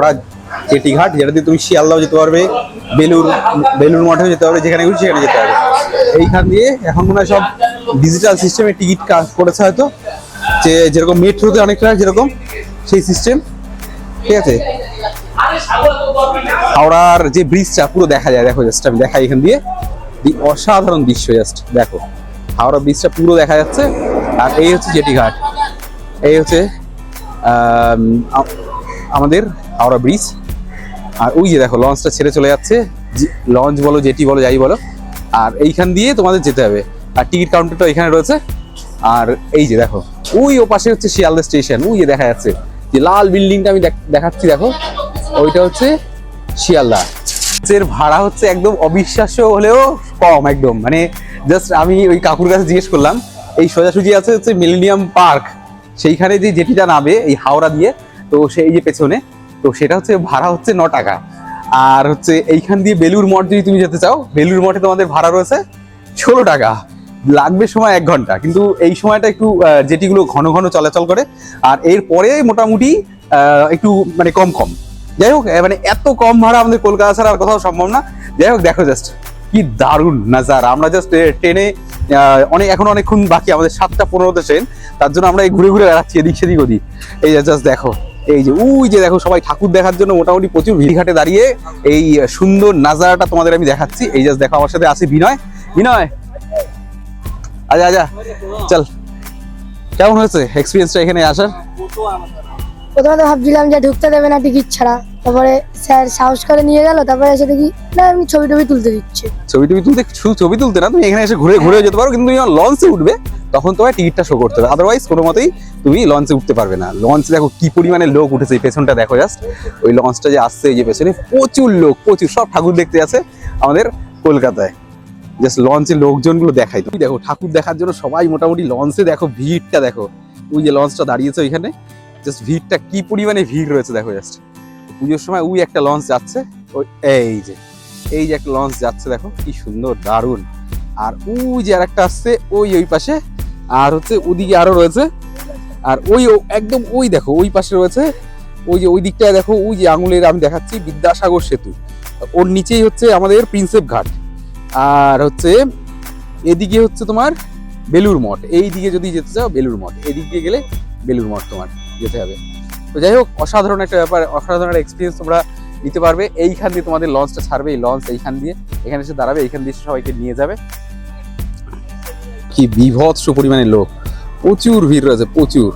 Howrah jetty ঘাট যেটা দিয়ে তুমি শিয়ালদাও যেতে পারবে, বেলুর বেলুর মঠেও যেতে পারবে, যেখানে খুশি সেখানে যেতে পারবে। এইখান দিয়ে এখন মনে সব ডিজিটাল সিস্টেমে টিকিট করেছে হয়তো, যে যেরকম মেট্রোতে অনেকটা যেরকম, সেই সিস্টেম ঠিক আছে? হাওড়ার যে ব্রিজটা পুরো দেখা যায়, দেখো জাস্ট আমি দেখাই এখান দিয়ে। অসাধারণ দৃশ্য জাস্ট দেখো। হাওড়া ব্রিজটা পুরো দেখা যাচ্ছে। আর এই হচ্ছে জেটি ঘাট এই হচ্ছে আমাদের হাওড়া ব্রিজ। আর ওই যে দেখো লঞ্চটা ছেড়ে চলে যাচ্ছে। লঞ্চ বলো জেটি বলো, যাই বলো। আর এইখান দিয়ে তোমাদের যেতে হবে। আর টিকিট কাউন্টারটা এখানে রয়েছে। আর এই যে দেখো, ওই ও পাশে হচ্ছে শিয়ালদা স্টেশন। ওই যে দেখা যাচ্ছে যে লাল বিল্ডিংটা আমি দেখ- দেখাচ্ছি, দেখো। ওইটা হচ্ছে শিয়ালদা। এর ভাড়া হচ্ছে একদম অবিশ্বাস্য হলেও কম একদম। মানে জাস্ট আমি ওই কাকুর কাছে জিজ্ঞেস করলাম, এই সোজাসুজি আছে হচ্ছে মিলেনিয়াম পার্ক। সেইখানে যে যেটিটা নামে, এই হাওড়া দিয়ে তো সেই যে পেছনে, তো সেটা হচ্ছে ভাড়া হচ্ছে ন টাকা। আর হচ্ছে এইখান দিয়ে বেলুর মঠ যদি তুমি যেতে চাও বেলুর মঠে তোমাদের ভাড়া রয়েছে ষোলো টাকা। লাগবে সময় এক ঘণ্টা, কিন্তু এই সময়টা একটু যেটিগুলো ঘন ঘন চলাচল করে, আর এরপরে মোটামুটি একটু মানে কম কম। যাই হোক মানে এত কম ভাড়া আমাদের কলকাতা ছাড়া আর কোথাও সম্ভব না। যাই হোক, দেখো জাস্ট কি দারুণ নাজার। আমরা জাস্ট ট্রেনে অনেক, এখন অনেকক্ষণ বাকি আমাদের সাতটা পনেরোতে ট্রেন, তার জন্য আমরা এই ঘুরে ঘুরে বেড়াচ্ছি এদিক সেদিক ওদিক। এই জাস্ট দেখো। এই যে, উই যে দেখো সবাই ঠাকুর দেখার জন্য মোটামুটি প্রচুর ভিড়ঘাটে দাঁড়িয়ে এই সুন্দর নাজারাটা তোমাদের আমি দেখাচ্ছি। এই জাস্ট দেখো আমার সাথে আছে বিনয়। বিনয়! আজা আজা চল। কেমন হয়েছে? এক্সপিরিয়েন্সটা এখানে আসার? প্রথমে তো ভাবছিলাম যে ঢুকতে দেবে না টিকিট ছাড়া। তারপরে স্যার সাহস করে নিয়ে গেল, তারপরে এসে দেখি, না, আমি ছবি টবি তুলতে দিচ্ছে। ছবি টবি তুলতে শুধু ছবি তুলতে না, তুমি এখানে এসে ঘুরে ঘুরে যেতে পারো, কিন্তু তুমি লঞ্চে উঠবে, তখন তোমার টিকিটটা শো করতে হবে। আদারওয়াইজ কোনো মতেই তুমি লঞ্চে উঠতে পারবে না। লঞ্চ দেখো কি পরিমাণে লোক উঠেছে, এই পেছনটা দেখো জাস্ট ওই লঞ্চটা যে আসছে, এই যে পেছনে প্রচুর লোক, প্রচুর, সব ঠাকুর দেখতে আছে আমাদের কলকাতায়। জাস্ট লঞ্চে লোকজনগুলো দেখাই। তুমি দেখো, ঠাকুর দেখার জন্য সবাই মোটামুটি লঞ্চে দেখো, ভিড়টা দেখো। ওই যে লঞ্চটা দাঁড়িয়েছে ওইখানে। জাস্ট ভিড়টা কি পরিমাণে ভিড় রয়েছে, দেখো জাস্ট পুজোর সময় ওই একটা লঞ্চ যাচ্ছে, ওই এই যে এই যে একটা লঞ্চ যাচ্ছে, দেখো কি সুন্দর, দারুণ। আর ওই যে আরেকটা আসছে, ওই ওই পাশে। আর হচ্ছে ওদিকে আরও রয়েছে। আর ওই একদম ওই দেখো, ওই পাশে রয়েছে। ওই যে ওই দিকটায় দেখো, ওই যে আঙুলের আমি দেখাচ্ছি, বিদ্যাসাগর সেতু। ওর নিচেই হচ্ছে আমাদের প্রিন্সেপ ঘাট। আর হচ্ছে এদিকে হচ্ছে তোমার বেলুর মঠ। এই দিকে যদি যেতে চাও বেলুর মঠ। এদিক দিয়ে গেলে বেলুর মঠ তোমার। যেতে হবে। তো যাই হোক, অসাধারণ একটা ব্যাপার, অসাধারণ একটা এক্সপিরিয়েন্স তোমরা নিতে পারবে। এইখান দিয়ে তোমাদের লঞ্চটা ছাড়বে, এই লঞ্চ এইখান দিয়ে। এখানে এসে দাঁড়াবে, এইখান দিয়ে সবাইকে নিয়ে যাবে। কি বিভৎস পরিমাণে লোক। প্রচুর ভিড় রয়েছে, প্রচুর।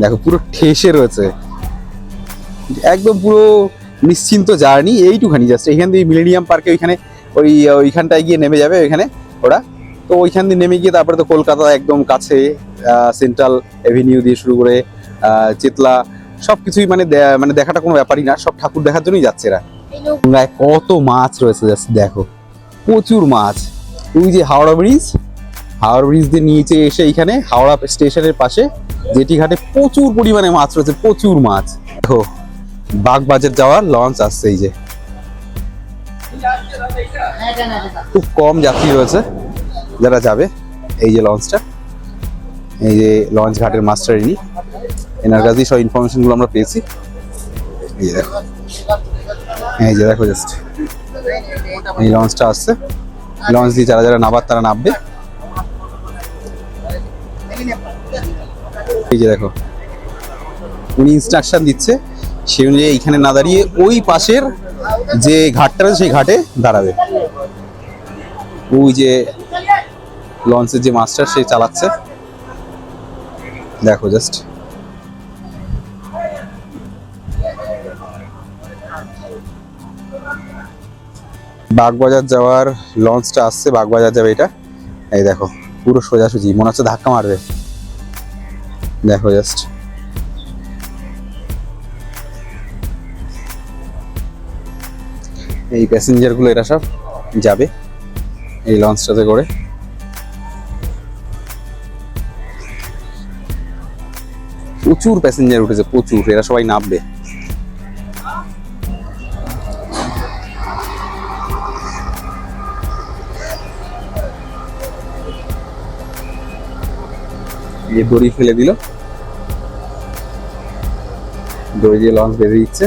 দেখো, পুরো ঠেসে রয়েছে। একদম পুরো নিশ্চিন্ত জার্নি, এইটুখানি জাস্ট এইখান দিয়ে মিলেনিয়াম পার্কে ওইখানে ওই, ওইখানটায় গিয়ে নেমে যাবে ওইখানে ওরা। তো ওইখান দিয়ে নেমে গিয়ে তারপরে তো কলকাতা একদম কাছে। সেন্ট্রাল এভিনিউ দিয়ে শুরু করে চেতলা সব কিছুই মানে মানে দেখাটা কোনো ব্যাপারই না, সব ঠাকুর দেখার জন্যই যাচ্ছে এরা। গঙ্গায় কত মাছ রয়েছে দেখো। প্রচুর মাছ। ওই যে হাওড়া ব্রিজ হাওড়া ব্রিজ দিয়ে নিচে এসে এইখানে হাওড়া স্টেশনের পাশে জেটি ঘাটে প্রচুর পরিমাণে মাছ রয়েছে, প্রচুর মাছ। দেখো, বাগবাজার যাওয়ার লঞ্চ আসছে এই যে। খুব কম যাত্রী রয়েছে যারা যাবে এই যে লঞ্চটা। এই যে লঞ্চ ঘাটের মাস্টার ইনি এনার কাছেই সব ইনফরমেশনগুলো আমরা পেয়েছি। এই যে দেখো। এই যে দেখো জাস্ট এই লঞ্চটা আসছে। লঞ্চ দিয়ে যারা যারা নাবার তারা নামবে। এই যে দেখো। উনি ইনস্ট্রাকশন দিচ্ছে। সেই অনুযায়ী এইখানে না দাঁড়িয়ে ওই পাশের যে ঘাটটা রয়েছে, সেই ঘাটে দাঁড়াবে। ওই যে লঞ্চের যে মাস্টার সে চালাচ্ছে। দেখো জাস্ট বাগবাজার যাওয়ার লঞ্চটা আসছে, বাগবাজার যাবে এটা। এই দেখো, পুরো সোজাসুজি, মনে হচ্ছে ধাক্কা মারবে। দেখো জাস্ট এই প্যাসেঞ্জারগুলো এরা সব যাবে এই লঞ্চটাতে করে। প্রচুর প্যাসেঞ্জার উঠেছে, প্রচুর, এরা সবাই নামবে। দড়ি ফেলে দিল। দড়ি দিয়ে লঞ্চ বেঁধে দিচ্ছে।